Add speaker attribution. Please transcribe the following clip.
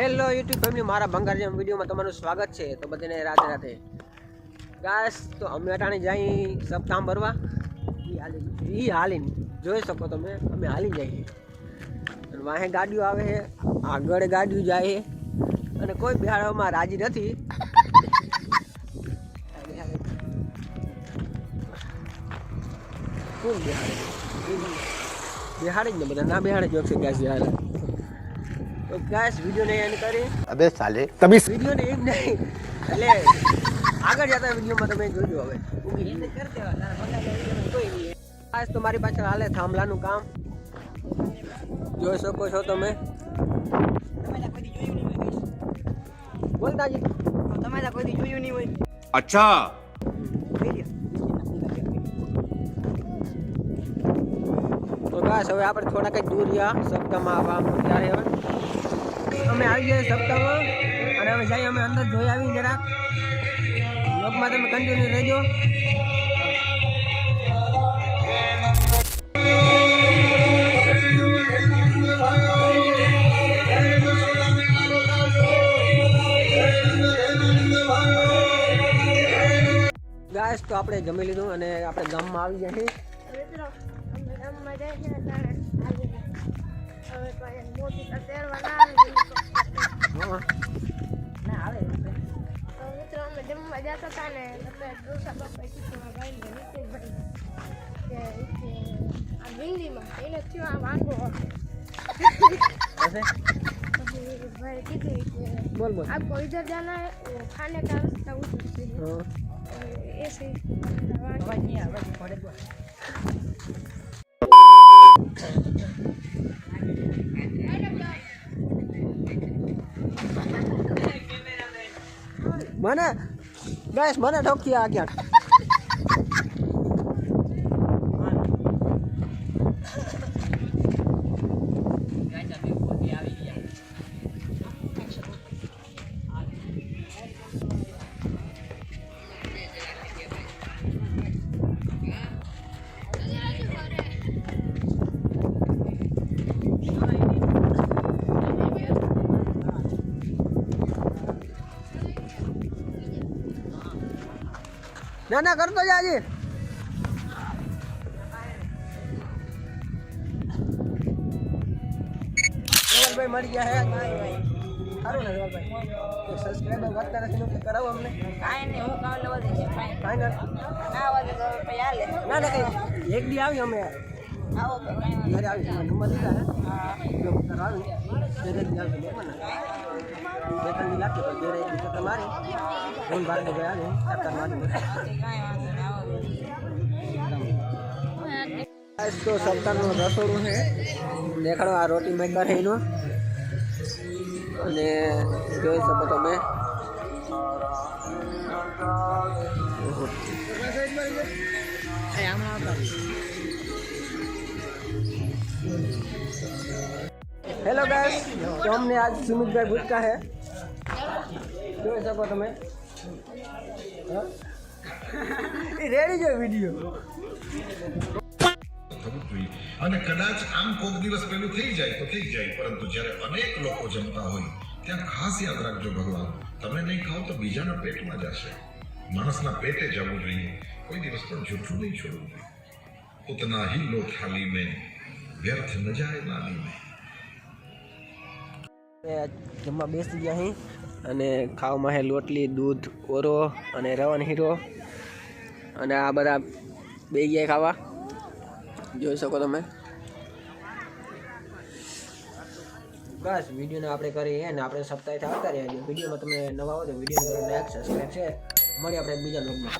Speaker 1: YouTube family મારા બંગાર જેમ વિડીયોમાં તમારું સ્વાગત છે. તો બધાને રાતે રાધે ગાસ તો અમે અટાણી જઈ સપ્તાહ ભરવા. એ હાલી હાલીને. જોઈ શકો તમે, અમે હાલી જઈએ. અને વાહે ગાડીઓ આવે છે. આગળ ગાડીઓ જાય અને કોઈ બિહારમાં રાજી નથી. કોણ બિહાડે? જ ને બધા. ના બિહાડે જોક છે ગેસ બિહાડે. તો ગાઈસ વિડિયોને એન્ડ કરી
Speaker 2: અબે સાલે. તમે
Speaker 1: વિડિયોને એન્ડ નહીં. એટલે આગળ જતા વિડિયોમાં તમે જોજો હવે. ઉગી કર દેવા તારા કોઈ નહીં આજ તો મારી પાછળ હાલે થાંભલાનું કામ. જોઈ શકો છો તમે. તમારી કદી
Speaker 3: જોયું નહીં હોય બોલતાજી તમે કોઈ જોયું નહીં હોય
Speaker 2: અચ્છા.
Speaker 1: તો બસ હવે આપણે થોડા કંઈક દૂર રહ્યા. સપ્તાહમાં આવવા ત્યારે હવે. અમે આવી ગયા સપ્તાહમાં અને હવે જઈએ અમે અંદર જોઈ આવી જરાક લોકમાં તમે કન્ટિન્યુ રહેજો. ગાઈસ તો આપણે જમી લીધું અને આપણે ગામમાં આવી ગયા છીએ.
Speaker 4: અમે હવે મોટી
Speaker 1: હા.
Speaker 3: ના આવે
Speaker 4: તો મિત્રો અમે જમવા જતા હતા ને એટલે ડોસા બાપા કીધું ભાઈ ને નીતિશભાઈ કે કે આ ભીંડીમાં એને થયું આ વાંગો
Speaker 1: હશે?
Speaker 4: પછી ભાઈ કીધું કે
Speaker 1: બોલ બોલ
Speaker 4: आपको इधर जाना है वो खाने का रास्ता उधर से है
Speaker 1: હા.
Speaker 4: और ऐसे ही वांगो
Speaker 3: અવાજ
Speaker 1: મને ગાઈસ મને ઠોકી આ ક્યાંક ના ના કરતો જાજે ભાઈ મળી ગયા હે સારું ને ભાઈ સબસ્ક્રાઈબર વધતા નથી નોકરી કરાવો અમને.
Speaker 3: કાંઈ નહીં હું કામ લેવા દઈશ. કાંઈ
Speaker 1: ના
Speaker 3: ના
Speaker 1: ના ના કઈ. એક દી આવી અમે.
Speaker 3: કાંઈ
Speaker 1: ઘરે આવી નંબર લીધા આવશે તો ઘરે એક ચક્કર મારી ફોન બાર ને ગયા ચક્કર મારી
Speaker 3: કાંઈ વાંધો નહીં આવો
Speaker 1: આજ તો સપ્તાહનું રસોડું છે દેખાડો આ રોટી મેકર એનો અને જોઈ શકો તમે હેલો ગાઈસ તો અમને આજ સુમિતભાઈ ગુટકા છે જોઈ શકો તમે હા? એ રેડી જો વિડીયો
Speaker 5: થવું જોઈએ અને કદાચ આમ કોક દિવસ પેલું થઈ જાય તો થઈ જાય પરંતુ જ્યારે અનેક લોકો જમતા હોય ત્યાં ખાસ યાદ રાખજો ભગવાન તમે નહીં ખાઓ તો બીજાના પેટમાં જશે માણસના પેટે જવું જોઈએ કોઈ દિવસ પણ જૂઠું નહીં છોડવું જોઈએ ઉતના ही लो थाली में व्यर्थ न जाए नाली में
Speaker 1: અમે જમવા બેસી ગયા અહીં અને ખાવામાં હે લોટલી, દૂધ, ઓરો અને રવન હીરો. અને આ બધા બે ગયા ખાવા. જોઈ શકો તમે. બસ, વિડીયોને આપણે કરીએ ને આપણે સપ્તાહે આવતા છીએ. વિડીયોમાં તમે નવા આવો તો વીડિયો લાઈક સબસ્ક્રાઈબ છે. મળીએ આપણે બીજા લોગમાં